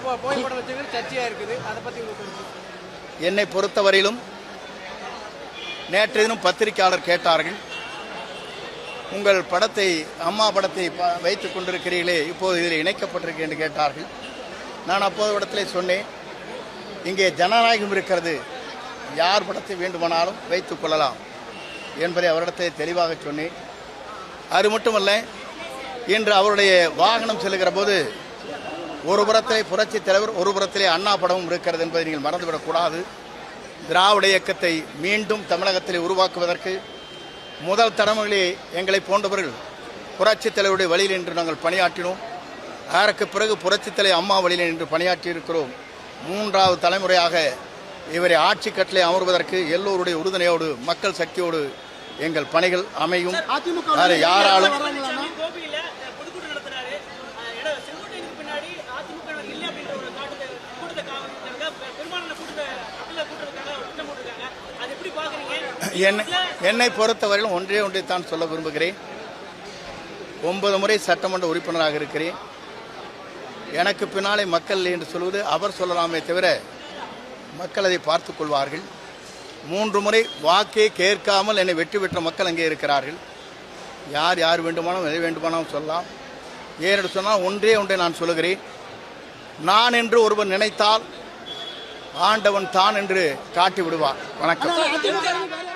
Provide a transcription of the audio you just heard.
புகைப்படம் இருக்குது. அதை உங்களுக்கு என்னை பொறுத்தவரையிலும் நேற்று தினம் பத்திரிகையாளர் கேட்டார்கள். உங்கள் படத்தை அம்மா படத்தை ப- வைத்துக் கொண்டிருக்கிறீர்களே இப்போது இதில் இணைக்கப்பட்டிருக்கு என்று கேட்டார்கள். நான் அப்போது இடத்திலே சொன்னேன் இங்கே ஜனநாயகம் இருக்கிறது. யார் படத்தை வேண்டுமானாலும் வைத்துக் கொள்ளலாம் என்பதை அவரிடத்தை தெளிவாக சொன்னேன். அது மட்டுமல்ல இன்று அவருடைய வாகனம் செல்லுகிற போது ஒரு புறத்திலே புரட்சி தலைவர் ஒரு புறத்திலே அண்ணா படமும் இருக்கிறது என்பதை நீங்கள் மறந்துவிடக்கூடாது. திராவிட இயக்கத்தை மீண்டும் தமிழகத்திலே உருவாக்குவதற்கு முதல் தலைமுறையிலே எங்களை போன்றவர்கள் புரட்சி தலைவருடைய வழியில் என்று நாங்கள் பணியாற்றினோம். அதற்கு பிறகு புரட்சி தலைவர் அம்மா வழியில் என்று பணியாற்றி இருக்கிறோம் மூன்றாவது தலைமுறையாக இவரை ஆட்சி கட்டளை அமர்வதற்கு எல்லோருடைய உறுதுணையோடு மக்கள் சக்தியோடு எங்கள் பணிகள் அமையும். யாராலும் என்னை என்னை பொறுத்தவரையிலும் ஒன்றே ஒன்றை தான் சொல்ல விரும்புகிறேன். ஒன்பது முறை சட்டமன்ற உறுப்பினராக இருக்கிறேன். எனக்கு பின்னாலே மக்கள் இல்லை என்று சொல்வது அவர் சொல்லலாமே தவிர மக்கள் அதை பார்த்து கொள்வார்கள். மூன்று முறை வாக்கே கேட்காமல் என்னை வெற்றி பெற்ற மக்கள் அங்கே இருக்கிறார்கள். யார் யார் வேண்டுமானாலும் எதை வேண்டுமானாலும் சொல்லலாம். ஏனென்று சொன்னால் ஒன்றே ஒன்றை நான் சொல்லுகிறேன். நான் என்று ஒருவன் நினைத்தால் ஆண்டவன் தான் என்று காட்டி விடுவார் வணக்கம்